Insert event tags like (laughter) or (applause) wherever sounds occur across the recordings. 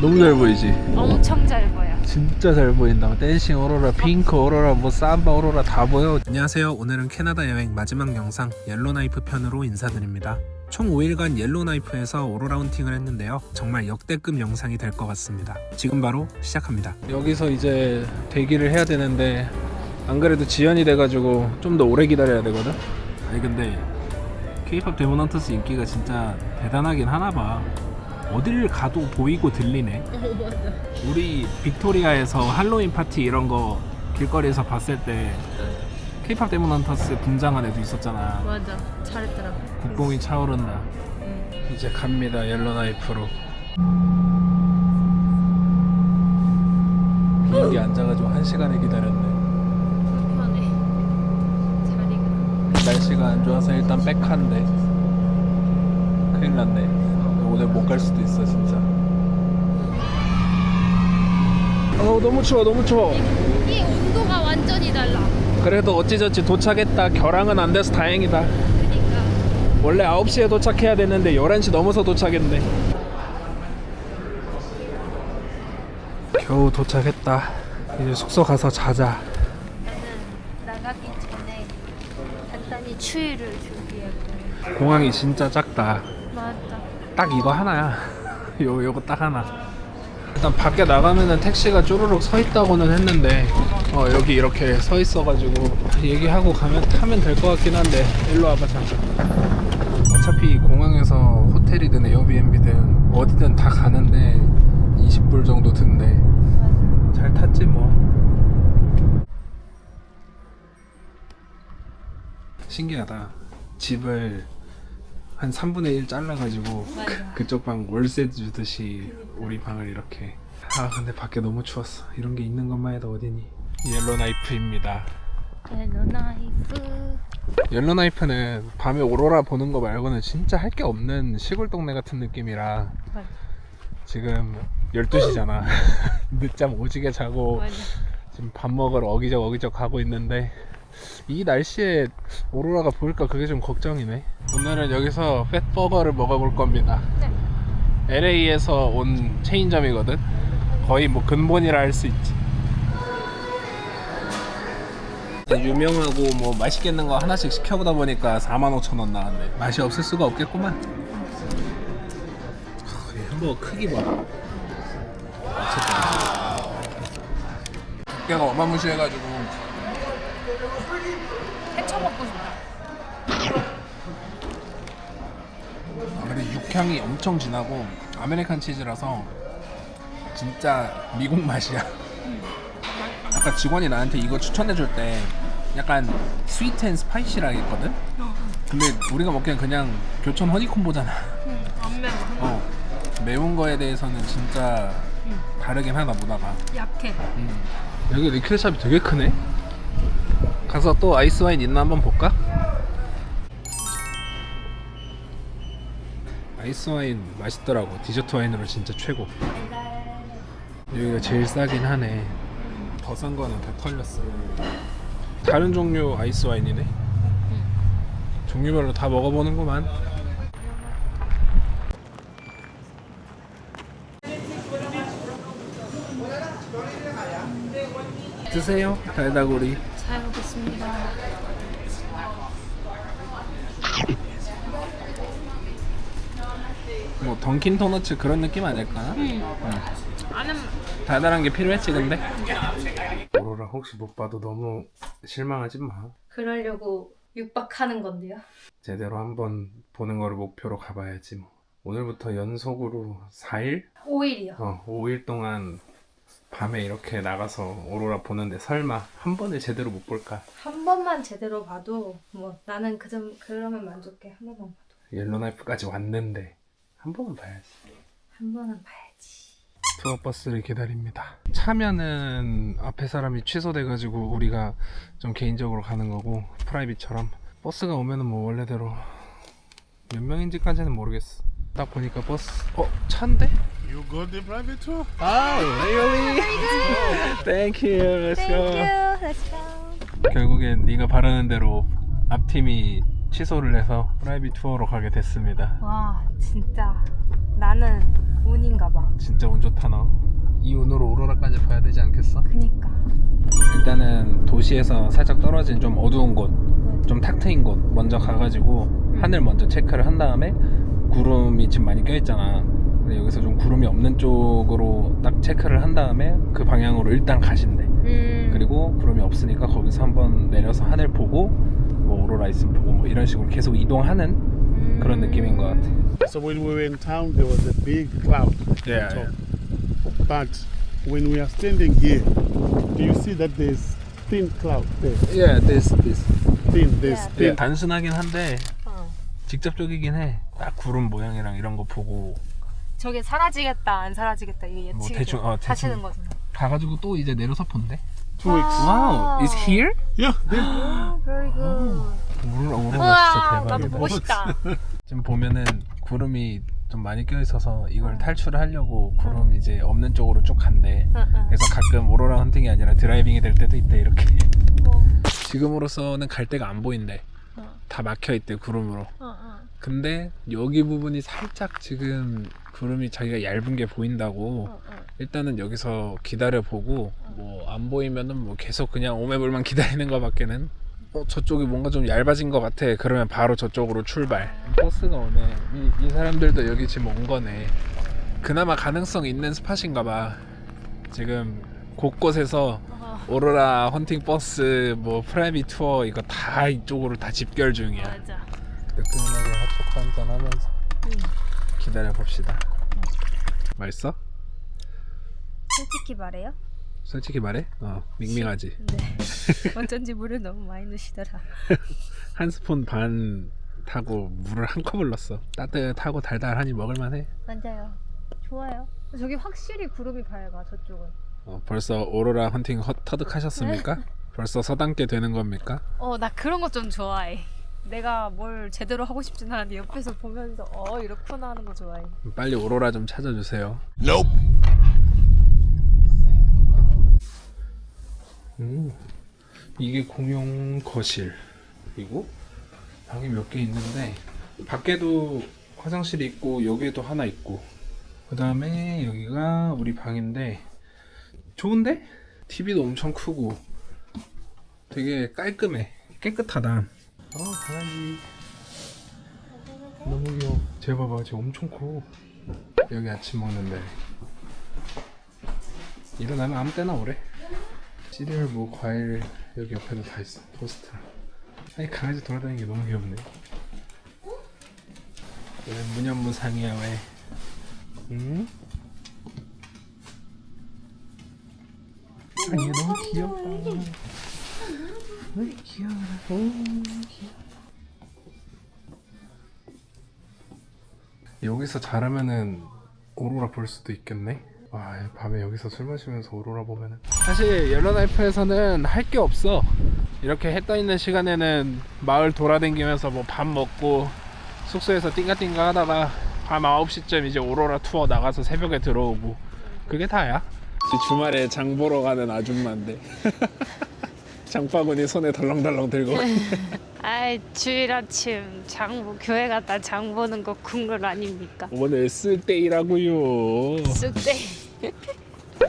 너무 잘 보이지? 엄청 잘 보여. 진짜 잘 보인다. 댄싱 오로라, 핑크 오로라, 뭐 삼바 오로라 다 보여. 안녕하세요. 오늘은 캐나다 여행 마지막 영상 옐로나이프 편으로 인사드립니다. 총 5일간 옐로나이프에서 오로라 hunting을 했는데요. 정말 역대급 영상이 될 것 같습니다. 지금 바로 시작합니다. 여기서 이제 대기를 해야 되는데 안 그래도 지연이 돼가지고 좀 더 오래 기다려야 되거든. 아니 근데 K-pop 헌터스 인기가 진짜 대단하긴 하나 봐. 어딜 가도 보이고 들리네. 우리 빅토리아에서 할로윈 파티 이런 거 길거리에서 봤을 때 데몬 헌터스 분장한 애도 있었잖아. 맞아. 잘했더라. 국뽕이 차오른다. 응. 이제 갑니다. 옐로나이프로. 여기 앉아가지고 한 시간을 기다렸네. 불편해. 자리가. 날씨가 안 좋아서 일단 백한데 큰일 났네. 오늘 못 갈 수도 있어 진짜. 어 너무 추워 너무 추워. 이 온도가 완전히 달라. 그래도 어찌저찌 도착했다. 결항은 안 돼서 다행이다. 그러니까. 원래 9시에 도착해야 되는데 11시 넘어서 도착했네. 겨우 도착했다. 이제 숙소 가서 자자. 나는 나가기 전에 간단히 추위를 준비했고. 공항이 진짜 작다. 맞아. 딱 이거 하나야. (laughs) 요 요거 딱 하나. 일단 밖에 나가면은 택시가 쪼르륵 서 있다고는 했는데 어 여기 이렇게 서 있어가지고 얘기하고 가면 타면 될 것 같긴 한데 일로 와봐 잠깐. 어차피 공항에서 호텔이든 에어비앤비든 어디든 다 가는데 20불 정도 든대. 잘 탔지 뭐. 신기하다. 집을 한 3분의 1 잘라가지고 맞아. 그, 그쪽 방 월세 주듯이 우리 방을 이렇게. 아 근데 밖에 너무 추웠어. 이런 게 있는 것만 해도 어디니? 옐로나이프입니다. 옐로나이프. 옐로나이프는 밤에 오로라 보는 거 말고는 진짜 할 게 없는 시골 동네 같은 느낌이라 맞아. 지금 12시잖아. (laughs) 늦잠 오지게 자고 맞아. 지금 밥 먹으러 어기적 어기적 가고 있는데 이 날씨에 오로라가 보일까 그게 좀 걱정이네. 오늘은 여기서 팻버거를 먹어볼 겁니다. 네. LA에서 온 체인점이거든. 거의 뭐 근본이라 할 수 있지. 유명하고 뭐 맛있겠는 거 하나씩 시켜보다 보니까 45,000원 나왔네. 맛이 없을 수가 없겠구만. 하, 이 햄버거 크기 봐. 미쳤다. 두께가 어마무시해가지고 해쳐 먹고 싶다. 아, 근데 육향이 엄청 진하고 아메리칸 치즈라서 진짜 미국 맛이야. 아까 직원이 나한테 이거 추천해줄 때 약간 스위트 앤 스파이시라 했거든? 근데 우리가 먹기엔 그냥 교촌 허니콤보잖아. 응. 안 매워. 어. 매운 거에 대해서는 진짜 다르긴 하다 보다가. 약해. 음. 여기 리클샵이 되게 크네? 가서 또 아이스 와인 있나 한번 볼까? 아이스 와인 맛있더라고. 디저트 와인으로 진짜 최고. 여기가 제일 싸긴 하네. 더 싼 거는 다 털렸어. 다른 종류 아이스 와인이네? 종류별로 다 먹어보는구만. 드세요 달다구리. 잘 먹겠습니다. 뭐 던킨 도너츠 그런 느낌 아닐까? 응. 안은 달달한 게 필요했지 근데 오로라 혹시 못 봐도 너무 실망하지 마 그러려고 육박하는 건데요. 제대로 한번 보는 거를 목표로 가봐야지 뭐 오늘부터 연속으로 4일? 5일이요. 어 5일 동안 밤에 이렇게 나가서 오로라 보는데 설마 한 번을 제대로 못 볼까? 한 번만 제대로 봐도 뭐 나는 그점 그러면 만족해. 한 번만 봐도. 옐로나이프까지 왔는데 한 번은 봐야지 한 번은 봐야지. 투어 버스를 기다립니다. 차면은 앞에 사람이 취소돼가지고 우리가 좀 개인적으로 가는 거고 프라이빗처럼 버스가 오면은 뭐 원래대로 몇 명인지까지는 모르겠어. 딱 보니까 버스 어 차인데? You got the private tour? 아 really? Thank you. Let's go. Let's go. 결국엔 네가 바라는 대로 앞팀이 취소를 해서 프라이빗 투어로 가게 됐습니다. 와 진짜 나는 운인가 봐. 진짜 운 좋다 너. 이 운으로 오로라까지 봐야 되지 않겠어? 그니까. 일단은 도시에서 살짝 떨어진 좀 어두운 곳, 좀 탁 트인 곳 먼저 가가지고 하늘 먼저 체크를 한 다음에 구름이 지금 많이 껴있잖아. 근데 여기서 좀 구름이 없는 쪽으로 딱 체크를 한 다음에 그 방향으로 일단 가신대. 음. 그리고 구름이 없으니까 거기서 한번 내려서 하늘 보고 뭐 오로라 있으면 보고 뭐 이런 식으로 계속 이동하는 음. 그런 느낌인 것 같아. So when we were in town, there was a big cloud. Yeah, on top. But when we are standing here, do you see that there's thin cloud there? Yeah, this this. Thin, there's Yeah. thin. 단순하긴 한데 어. 직접적이긴 해. 딱 구름 모양이랑 이런 거 보고 저게 사라지겠다 안 사라지겠다 이게 뭐 예측이 대충, 어, 대충. 하시는 거잖아. 가가지고 또 이제 내려서 본대. Two weeks. 와우, is here? Yeah, (gasps) very good. 오로라 오로라 우와, 진짜 나도 대박이다. 보고 싶다. 지금 보면은 구름이 좀 많이 껴 있어서 이걸 탈출을 하려고 구름 이제 없는 쪽으로 쭉 간대. 응, 응. 그래서 가끔 오로라 헌팅이 아니라 드라이빙이 될 때도 있대 이렇게. 뭐, 지금으로서는 갈 데가 안 보인대. 어, 다 막혀 있대 구름으로. 어, 어. 근데 여기 부분이 살짝 지금 구름이 자기가 얇은 게 보인다고. 어, 어. 일단은 여기서 기다려 보고 뭐 안 보이면은 뭐 계속 그냥 오매불만 기다리는 거밖에는. 어 저쪽이 뭔가 좀 얇아진 것 같아. 그러면 바로 저쪽으로 출발. 버스가 오네. 이, 이 사람들도 여기 지금 온 거네. 그나마 가능성 있는 스팟인가 봐. 지금 곳곳에서 어, 오로라 헌팅 버스 뭐 프라이빗 투어 이거 다 이쪽으로 다 집결 중이야. 맞아. 뜨끈하게 핫초코 한잔 하면서 응. 기다려 봅시다 맛있어? 솔직히 말해요? 솔직히 말해? 어 밍밍하지 네. (laughs) 어쩐지 물을 너무 많이 넣으시더라. (laughs) 한 스푼 반 타고 물을 한 컵을 넣었어. 따뜻하고 달달하니 먹을만해. 맞아요. 좋아요. 저기 확실히 구름이 밝아 저쪽은. 어, 벌써 오로라 헌팅 헛, 터득하셨습니까? 벌써 서당께 되는 겁니까? 어, 나 그런 거 좀 좋아해. 내가 뭘 제대로 하고 싶진 않은데 옆에서 보면서 어 이렇구나 하는 거 좋아해. 빨리 오로라 좀 찾아주세요. Nope. 음, 이게 공용 거실이고 방이 몇 개 있는데 밖에도 화장실이 있고 여기에도 하나 있고 그 다음에 여기가 우리 방인데 좋은데? TV도 엄청 크고 되게 깔끔해 깨끗하다 아 강아지. 너무 귀여워. 쟤 봐봐 쟤 엄청 커. 여기 아침 먹는데. 일어나면 아무 때나 오래. 시리얼 뭐 과일 여기 옆에도 다 있어. 토스트 아니 강아지 돌아다니는 게 너무 귀엽네. 왜 무념무상이야 왜? 응? 아니 너무 귀엽다 왜 귀여워 오, 귀여워 여기서 자라면은 오로라 볼 수도 있겠네? 와 밤에 여기서 술 마시면서 오로라 보면은. 사실 옐로나이프에서는 할 게 없어. 이렇게 해 떠 있는 시간에는 마을 돌아다니면서 뭐 밥 먹고 숙소에서 띵가띵가 하다가 밤 9시쯤 이제 오로라 투어 나가서 새벽에 들어오고. 그게 다야. 주말에 장 보러 가는 아줌마인데 (laughs) 장바구니 손에 덜렁덜렁 들고 (laughs) 아이 주일 아침 장보 교회 갔다 장 보는 거 궁글 아닙니까? 오늘 쓸데이라고요 쑥대.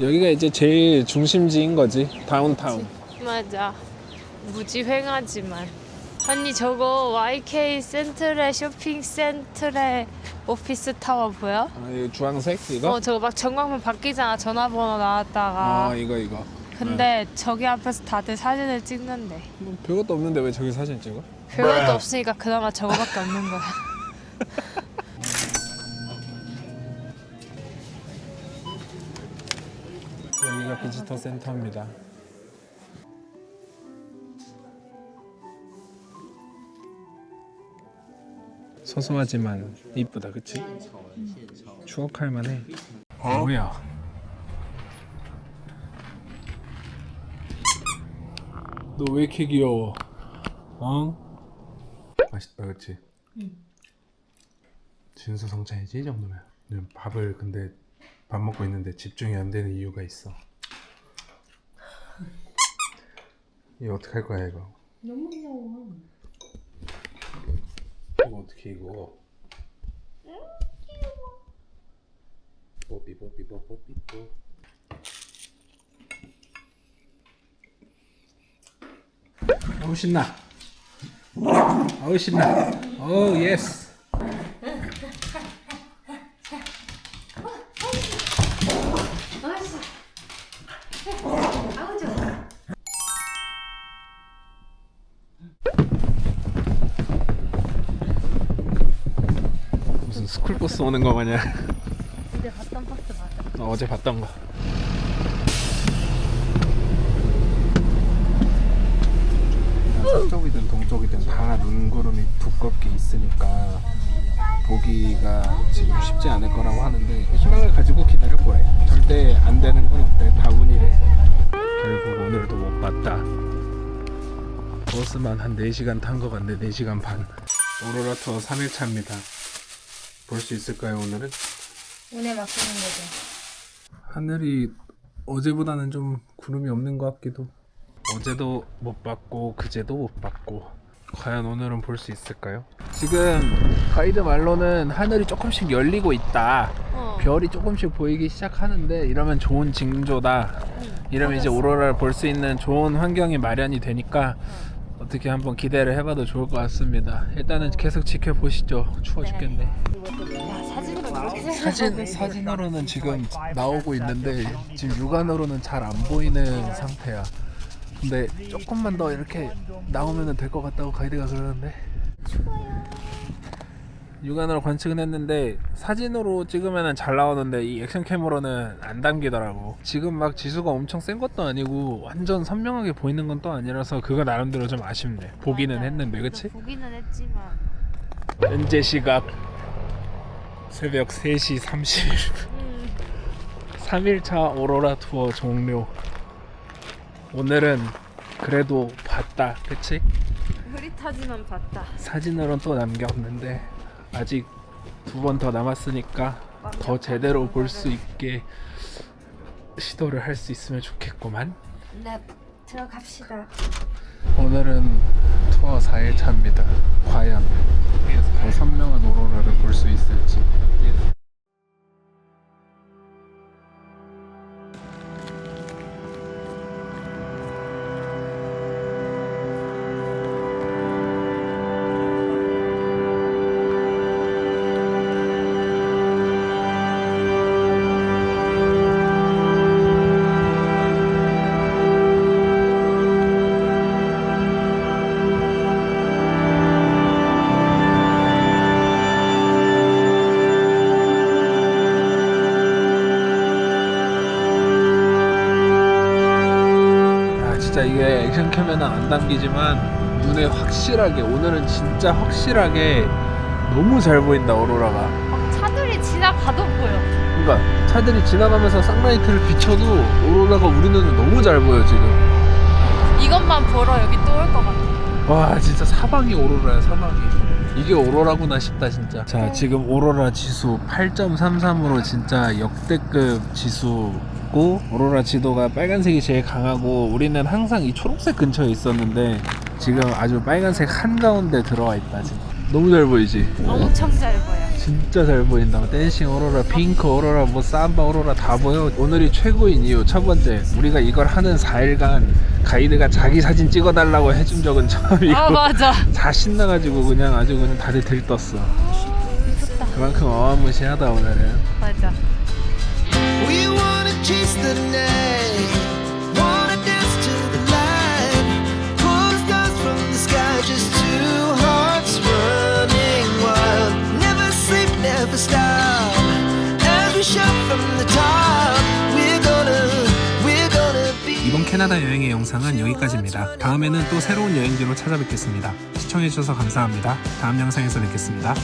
여기가 이제 제일 중심지인 거지 다운타운 맞아. 무지횡하지만. 언니 저거 YK 센트레 쇼핑 센트레 오피스 타워 보여? 아, 이 주황색 이거? 어 저거 막 전광판 바뀌잖아 전화번호 나왔다가 아 이거 이거 근데 저기 앞에서 다들 사진을 찍는데 뭐 별것도 없는데 왜 저기 사진 찍어? 별것도 없으니까 그나마 저거밖에 없는 거야 (laughs) 여기가 비지터 센터입니다. 소소하지만 이쁘다, 그치? 추억할 만해. 뭐야? 너 왜 이렇게 귀여워? 어? 맛있다, 그치? 진수성찬이지 이 정도면. 근데 밥을 근데 밥 먹고 있는데 집중이 안 되는 이유가 있어. 이거 어떻게 할 거야 이거? 너무 귀여워 이거 어떻게 이거? 뽀삐 뽀삐 뽀삐 뽀. 어우 신나. 어우 신나. 오 예스. 아우. 무슨 스쿨버스 오는 거 마냥 근데 봤던 버스 맞아. 어, 어제 봤던 거. 서쪽이든 동쪽이든 다 눈구름이 두껍게 있으니까 보기가 지금 쉽지 않을 거라고 하는데 희망을 가지고 기다려 보래. 절대 안 되는 건 없대. 다 운이래. 결국 오늘도 못 봤다. 버스만 한 4시간 탄거 같네. 4시간 반. 오로라 투어 3일차입니다. 볼 수 있을까요, 오늘은? 운에 맡기는 거죠. 하늘이 어제보다는 좀 구름이 없는 것 같기도. 어제도 못 봤고 그제도 못 봤고 과연 오늘은 볼 수 있을까요? 지금 가이드 말로는 하늘이 조금씩 열리고 있다. 어. 별이 조금씩 보이기 시작하는데 이러면 좋은 징조다. 이러면 이제 오로라를 볼 수 있는 좋은 환경이 마련이 되니까 어떻게 한번 기대를 해봐도 좋을 것 같습니다. 일단은 계속 지켜보시죠. 추워 죽겠네. 야 사진으로 이렇게 사진 사진으로는 지금 (laughs) 나오고 있는데 지금 육안으로는 잘 안 보이는 상태야. 근데 조금만 더 이렇게 나오면 될 것 같다고 가이드가 그러는데. 육안으로 관측은 했는데 사진으로 찍으면 잘 나오는데 이 액션 캠으로는 안 담기더라고. 지금 막 지수가 엄청 센 것도 아니고 완전 선명하게 보이는 건 또 아니라서 그거 나름대로 좀 아쉽네. 보기는 맞아. 했는데 그치? 보기는 했지만 현재 시각 새벽 3시 30분 음, 3일차 오로라 투어 종료 오늘은 그래도 봤다 그치? 흐릿하지만 봤다. 사진으로는 또 남겼는데 아직 두 번 더 남았으니까 더 제대로 볼 수 있게 시도를 할 수 있으면 좋겠구만 네 들어갑시다. 오늘은 투어 4일 차입니다 과연 더 선명한 오로라를 볼 수 있을지 안 담기지만 눈에 확실하게 오늘은 진짜 확실하게 너무 잘 보인다 오로라가 막 차들이 지나가도 보여. 그러니까 차들이 지나가면서 쌍라이트를 비춰도 오로라가 우리 눈에 너무 잘 보여 지금 이것만 보러 여기 또 올 것 같아. 와 진짜 사방이 오로라야 사방이 이게 오로라구나 싶다 진짜 자 지금 오로라 지수 8.33으로 진짜 역대급 지수 고 오로라 지도가 빨간색이 제일 강하고 우리는 항상 이 초록색 근처에 있었는데 지금 아주 빨간색 한가운데 들어와 있다 지금 너무 잘 보이지 엄청 잘 보여. 진짜 잘 보인다. 댄싱 오로라, 핑크 오로라, 뭐 삼바 오로라 다 보여. 오늘이 최고인 이유 첫 번째, 우리가 이걸 하는 4일간 가이드가 자기 사진 찍어달라고 해준 적은 (laughs) 처음이고 아 맞아. 다 신나가지고 그냥 아주 그냥 다들 들떴어. 좋다. 그만큼 어마무시하다 오늘은. 맞아. 이번 캐나다 여행의 영상은 여기까지입니다. 다음에는 또 새로운 여행지로 찾아뵙겠습니다. 시청해주셔서 감사합니다. 다음 영상에서 뵙겠습니다.